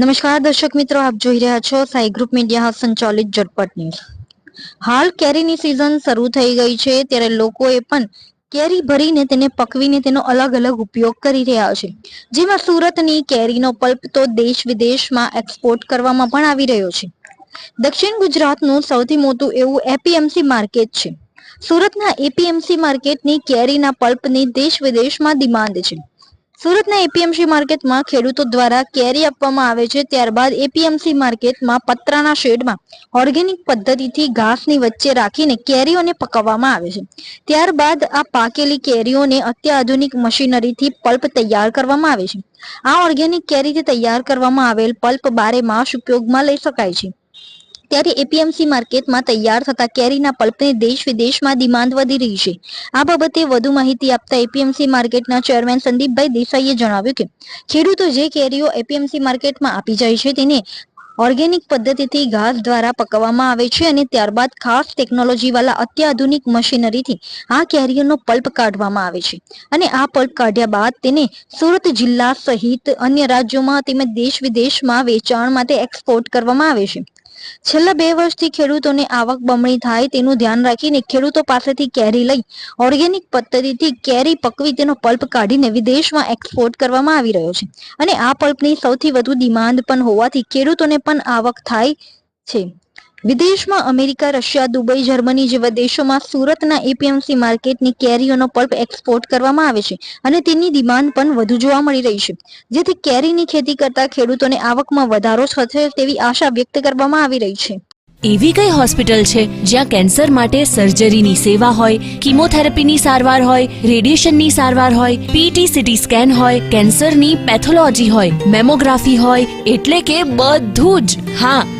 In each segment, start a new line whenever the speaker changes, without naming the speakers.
નમસ્કાર, દર્શક મિત્રો, આપ જોઈ રહ્યા છો સાઈ ગ્રુપ મીડિયા સંચાલિત ઝટપટ ન્યૂઝ. હાલ કેરીની સિઝન શરૂ થઈ ગઈ છે, ત્યારે લોકોએ પણ કેરી ભરીને તેને પકવીને તેનો અલગ અલગ ઉપયોગ કરી રહ્યા છે. જેમાં સુરતની કેરીનો પલ્પ તો દેશ વિદેશમાં એક્સપોર્ટ કરવામાં પણ આવી રહ્યો છે. દક્ષિણ ગુજરાતનું સૌથી મોટું એવું એપીએમસી માર્કેટ છે. સુરતના એપીએમસી માર્કેટની કેરીના પલ્પની દેશ વિદેશમાં ડિમાન્ડ છે. સુરતના એપીએમસી માર્કેટમાં ખેડૂતો દ્વારા કેરી આપવામાં આવે છે. ત્યારબાદ એપીએમસી માર્કેટમાં પતરાના શેડમાં ઓર્ગેનિક પદ્ધતિથી ઘાસની વચ્ચે રાખીને કેરીઓને પકવવામાં આવે છે. ત્યારબાદ આ પાકેલી કેરીઓને અત્યાધુનિક મશીનરીથી પલ્પ તૈયાર કરવામાં આવે છે. આ ઓર્ગેનિક કેરીથી તૈયાર કરવામાં આવેલ પલ્પ બારે માસ ઉપયોગમાં લઈ શકાય છે. ત્યારે એપીએમસી માર્કેટમાં તૈયાર થતા કેરીના પલ્પને દેશ વિદેશમાં ડિમાન્ડ વધી રહી છે. આ બાબતે વધુ માહિતી આપતા એપીએમસી માર્કેટના ચેરમેન સંદીપભાઈ દેસાઈએ જણાવ્યું કે, ખેડૂતો જે કેરીઓ એપીએમસી માર્કેટમાં આપી જાય છે તેને ઓર્ગેનિક પદ્ધતિથી ઘાસ દ્વારા પકવવામાં આવે છે અને ત્યારબાદ ખાસ ટેકનોલોજીવાળા અત્યાધુનિક મશીનરીથી આ કેરીઓનો પલ્પ કાઢવામાં આવે છે. અને આ પલ્પ કાઢ્યા બાદ તેને સુરત જિલ્લા સહિત અન્ય રાજ્યોમાં તેમજ દેશ વિદેશમાં વેચાણ માટે એક્સપોર્ટ કરવામાં આવે છે. છેલ્લા બે વર્ષથી ખેડૂતોને આવક બમણી થાય તેનું ધ્યાન રાખીને ખેડૂતો પાસેથી કેરી લઈ ઓર્ગેનિક પદ્ધતિથી કેરી પકવી તેનો પલ્પ કાઢીને વિદેશમાં એક્સપોર્ટ કરવામાં આવી રહ્યો છે. અને આ પલ્પની સૌથી વધુ ડિમાન્ડ પણ હોવાથી ખેડૂતોને પણ આવક થાય છે. વિદેશમાં અમેરિકા, રશિયા, દુબઈ, જર્મની જેવા દેશોમાં સુરતના એપીએમસી માર્કેટની કેરીઓનો પલ્પ એક્સપોર્ટ કરવામાં આવે છે અને તેની ડિમાન્ડ પણ વધુ જોવા મળી રહી છે. જેથી કેરીની ખેતી કરતા ખેડૂતોને આવકમાં વધારો થશે તેવી આશા વ્યક્ત કરવામાં આવી રહી છે.
એવી કઈ હોસ્પિટલ છે જ્યાં કેન્સર માટે સર્જરીની સેવા હોય, કિમોથેરાપીની સારવાર હોય, રેડિયેશનની સારવાર હોય પીટી સીટી સ્કેન હોય, કેન્સરની પેથોલોજી હોય, મેમોગ્રાફી હોય, એટલે કે બધું જ. હા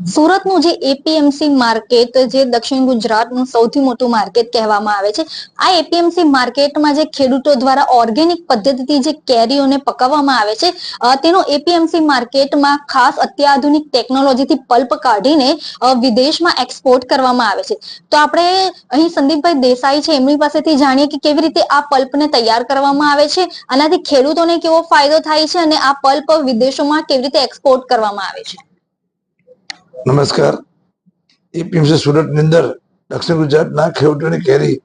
સુરતનું જે એપીએમસી માર્કેટ, જે દક્ષિણ ગુજરાતનું સૌથી મોટું માર્કેટ કહેવામાં આવે છે, આ એપીએમસી માર્કેટમાં જે ખેડૂતો દ્વારા ઓર્ગેનિક પદ્ધતિથી જે કેરીઓને પકવવામાં આવે છે તેનો એપીએમસી માર્કેટમાં ખાસ અત્યાધુનિક ટેકનોલોજીથી પલ્પ કાઢીને વિદેશમાં એક્સપોર્ટ કરવામાં આવે છે. તો આપણે અહીં સંદીપભાઈ દેસાઈ છે, એમની પાસેથી જાણીએ કે કેવી રીતે આ પલ્પને તૈયાર કરવામાં આવે છે, આનાથી ખેડૂતોને કેવો ફાયદો થાય છે અને આ પલ્પ વિદેશોમાં કેવી રીતે એક્સપોર્ટ કરવામાં આવે છે.
નમસ્કાર. એપીએમસી સુરતની અંદર દક્ષિણ ગુજરાતના ખેડૂતોની કેરી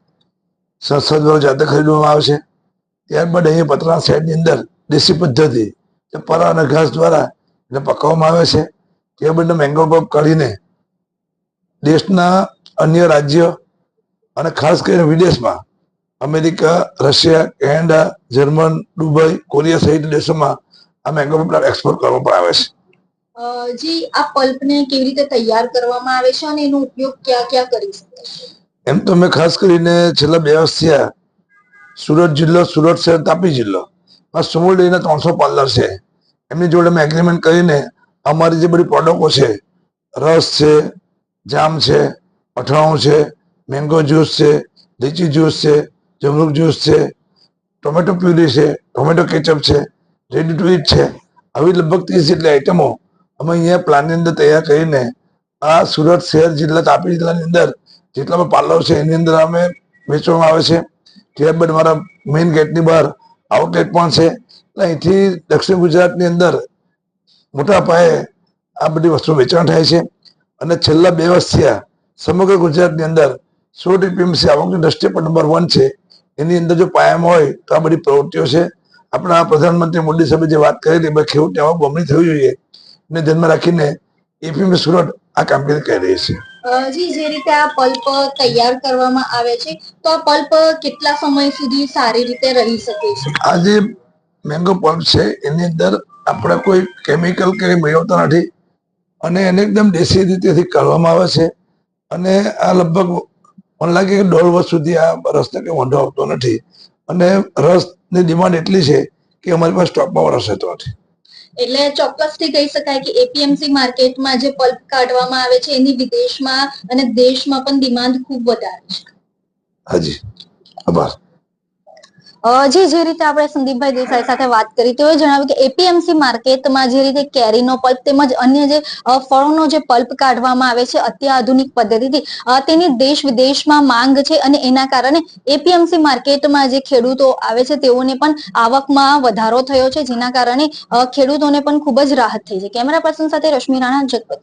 સંસ્થા દ્વારા જાતે ખરીદવામાં આવે છે. ત્યારબાદ અહીંયા પતરા સાઈડની અંદર દેશી પદ્ધતિ પરા અને ઘાસ દ્વારા એને પકાવવામાં આવે છે. ત્યારબાદ મેંગો પપ કાઢીને દેશના અન્ય રાજ્યો અને ખાસ કરીને વિદેશમાં America, Russia, Canada, German, Dubai, Korea સહિત દેશોમાં આ મેંગો પપ એક્સપોર્ટ કરવામાં આવે છે.
જી, આ પલ્પને કેવી રીતે તૈયાર કરવામાં આવે છે અને એનો ઉપયોગ ક્યાં ક્યાં કરી શકાય
એમ તો મેં ખાસ કરીને છેલ્લા બે વર્ષ થયા. સુરત જિલ્લો, સુરત શહેર, તાપી જિલ્લો. આ સુમૂલ ડેરીના ત્રણસો પાર્લર છે. એમની જોડે મેં એગ્રીમેન્ટ કરીને અમારી જે બધી પ્રોડક્ટો છે, રસ છે, જામ છે, અથાણું છે મેંગો જ્યુસ છે, લીચી જ્યુસ છે, જમરૂક જ્યુસ છે ટોમેટો પ્યુરી છે ટોમેટો કેચઅપ છે રેડી ટુ ઇટ છે. આવી લગભગ ત્રીસ જેટલી આઈટમો અમે અહીંયા પ્લાનની અંદર તૈયાર કરીને આ સુરત શહેર જિલ્લા તાપી જિલ્લાની અંદર જેટલા પણ પાર્લર છે, એની અંદર અમે વેચવામાં આવે છે. ત્યારબાદ મારા મેઇન ગેટની બહાર આઉટલેટ પણ છે. એટલે અહીંથી દક્ષિણ ગુજરાતની અંદર મોટા પાયે આ બધી વસ્તુ વેચાણ થાય છે. અને છેલ્લા બે વર્ષ થયા સમગ્ર ગુજરાતની અંદર સોળ ટીપીએમસી આવકની દ્રષ્ટિએ પણ નંબર વન છે. એની અંદર જો પાયામાં હોય તો આ બધી પ્રવૃત્તિઓ છે. આપણા પ્રધાનમંત્રી મોદી સાહેબે જે વાત કરેલી, ભાઈ ખેડૂતની આવક બમણી થવી જોઈએ. એને ધ્યાનમાં રાખીને એપીએમસી સુરત આ કામગીરી કરી રહી છે.
જી જે રીતે આ પલ્પ તૈયાર કરવામાં આવે છે તો આ પલ્પ કેટલા સમય સુધી સારી રીતે રહી શકે છે?
આ જે મેંગો પલ્પ છે એની અંદર આપણે કોઈ કેમિકલ કે મેળવતા નથી અને એને એકદમ દેશી રીતેથી કરવામાં આવે છે અને આ લગભગ મને લાગે કે દોઢ વર્ષ સુધી આ રસને કંઈ વાંધો આવતો નથી અને રસની ડિમાન્ડ એટલી છે કે અમારી પાસે સ્ટોકમાં રસ રહેતો નથી.
એટલે ચોક્કસથી કહી શકાય કે એપીએમસી માર્કેટમાં જે પલ્પ કાઢવામાં આવે છે, એની વિદેશમાં અને દેશમાં પણ ડિમાન્ડ ખૂબ વધારે છે.
હાજી. આભાર.
જે જે રીતે આપણે સંદીપભાઈ દેસાઈ સાથે વાત કરી, તેઓએ જણાવ્યું કે એપીએમસી માર્કેટમાં જે રીતે કેરીનો પલ્પ તેમજ અન્ય જે ફળોનો જે પલ્પ કાઢવામાં આવે છે અત્યાધુનિક પદ્ધતિથી તેની દેશ વિદેશમાં માંગ છે અને એના કારણે એપીએમસી માર્કેટમાં જે ખેડૂતો આવે છે તેઓને પણ આવકમાં વધારો થયો છે, જેના કારણે ખેડૂતોને પણ ખૂબ જ રાહત થઈ છે. કેમેરા પર્સન સાથે રશ્મિ રાણા, જગપત